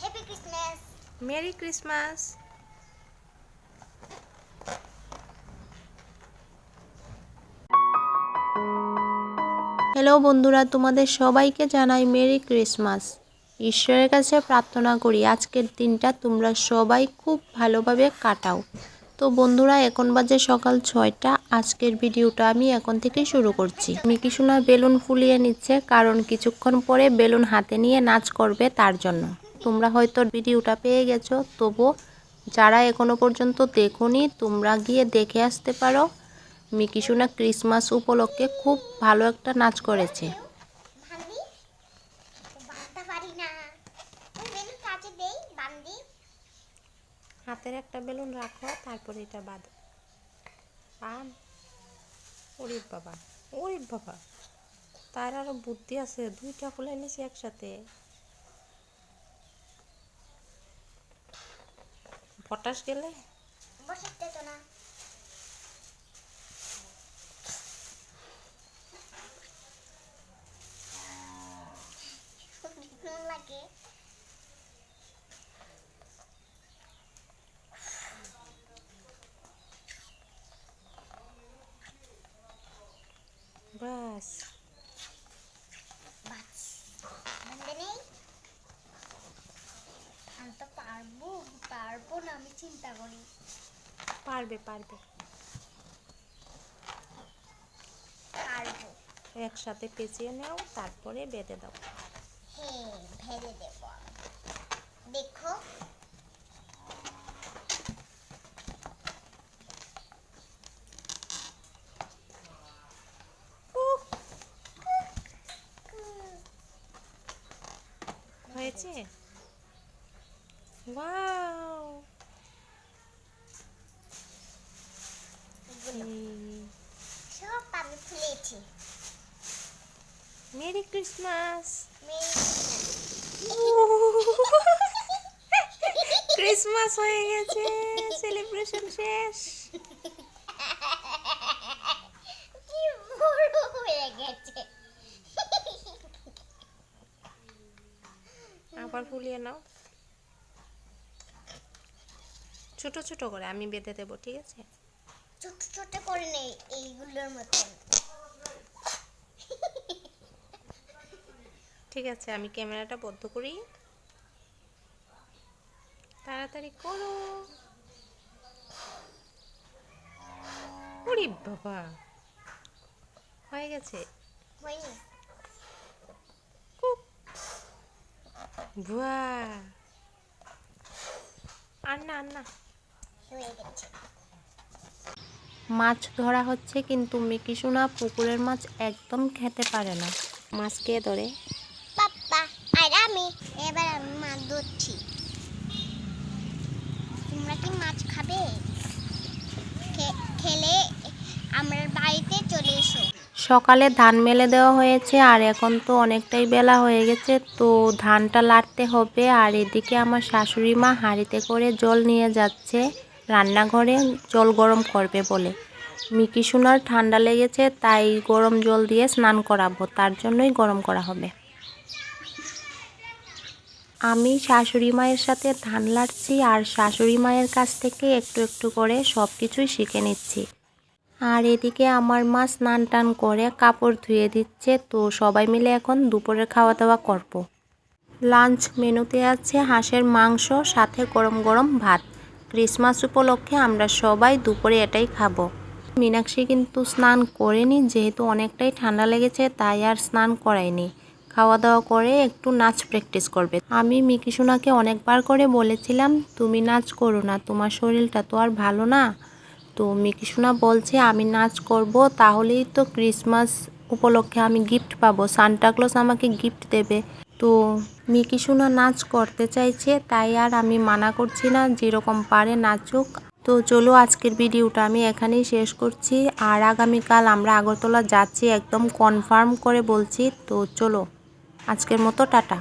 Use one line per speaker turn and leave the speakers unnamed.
Happy Christmas
merry Christmas hello বন্ধুরা তোমাদের সবাইকে জানাই মেরি ক্রিসমাস ঈশ্বরের কাছে প্রার্থনা করি আজকের দিনটা তোমরা সবাই খুব ভালোভাবে কাটাও। তো বন্ধুরা, এখন বাজে সকাল ছয়টা। আজকের ভিডিওটা আমি এখন থেকে শুরু করছি। মিকি সোনা বেলুন ফুলিয়ে নিচ্ছে, কারণ কিছুক্ষণ পরে বেলুন হাতে নিয়ে নাচ করবে তার জন্য। তোমরা হয়তো ভিডিওটা পেয়ে গেছো, তবু যারা এখনও পর্যন্ত দেখোনি, তোমরা গিয়ে দেখে আসতে পারো। মিকি সোনা ক্রিসমাস উপলক্ষে খুব ভালো একটা নাচ করেছে
বান্দি বাঁধতে পারি না ওই বেলুন কাছে দেই বান্দি
হাতের একটা বেলুন রাখো, তারপরে এটা বাঁধো আম ওরে বাবা ওরে বাবা, তার আরও বুদ্ধি আছে, দুইটা ফুল এনেছি একসাথে। পটাশ গেলে
বসাতে তো না কেমন লাগে
বাস
বাস বান্ধে নেই আমি তো পারব পারব না আমি চিন্তা করি
পারবে পারবে
পারব
একসাথে পেঁচিয়ে নাও তারপরে বেঁধে দাও
হ্যাঁ ভেবে দেব দেখো
হয়েছে ওয়াও
সব আমি খুলেছি।
Merry Christmas. ক্রিসমাস হয়ে গেছে সেলিব্রেশন শেষ।
কি বড় হয়ে গেছে।
আবার ফুলিয়ে নাও। ছোট ছোট করে আমি বেঁধে দেবো ঠিক আছে?
ছোট ছোট করে নেই এইগুলোর মতন।
ঠিক আছে আমি ক্যামেরাটা বন্ধ করি। তাড়াতাড়ি করো। ওরে বাবা হয়ে গেছে।
হয়নি
বুয়া। আর না না মাছ ধরা হচ্ছে কিন্তু মেকি সোনা পুকুরের মাছ একদম খেতে পারে না। মাছ কে ধরে
পাপ্পা আর আমি এবার আমি মাছ ধরছি তোমরা কি মাছ খাবে খে- খেলে আমার বাড়িতে চলে এসো
সকালে ধান মেলে দেওয়া হয়েছে, আর এখন তো অনেকটাই বেলা হয়ে গেছে, তো ধানটা লাড়তে হবে। আর এদিকে আমার শাশুড়ি মা হাঁড়িতে করে জল নিয়ে যাচ্ছে, রান্নাঘরে জল গরম করবে বলে। মিকি সোনার ঠান্ডা লেগেছে, তাই গরম জল দিয়ে স্নান করাবো, তার জন্যই গরম করা হবে। আমি শাশুড়ি মায়ের সাথে ধান লাড়ছি আর শাশুড়ি মায়ের কাছ থেকে একটু একটু করে সব কিছুই শিখে নিচ্ছি। আর এদিকে আমার মা স্নান টান করে কাপড় ধুয়ে দিচ্ছে, তো সবাই মিলে এখন দুপুরের খাওয়া দাওয়া করব। লাঞ্চ মেনুতে আছে হাঁসের মাংস, সাথে গরম গরম ভাত। ক্রিসমাস উপলক্ষে আমরা সবাই দুপুরে এটাই খাব। মীনাক্ষী কিন্তু স্নান করেনি, যেহেতু অনেকটাই ঠান্ডা লেগেছে, তাই আর স্নান করায়নি। খাওয়া দাওয়া করে একটু নাচ প্র্যাকটিস করবে। আমি মিকি সোনাকে অনেকবার করে বলেছিলাম, তুমি নাচ করো না, তোমার শরীরটা তো আর ভালো না। তো মিকিসোনা বলছে, আমি নাচ করব, তাহলেই তো ক্রিসমাস উপলক্ষে আমি গিফট পাবো। সান্টাক্লজ আমাকে গিফট দেবে। তো মিকি সোনা নাচ করতে চাইছে, তাই আর আমি মানা করছি না, যেরকম পারে নাচুক। তো চলো আজকের ভিডিওটা আমি এখানেই শেষ করছি। আর আগামীকাল আমরা আগরতলা যাচ্ছি, একদম কনফার্ম করে বলছি। তো চলো, আজকের মতো টাটা।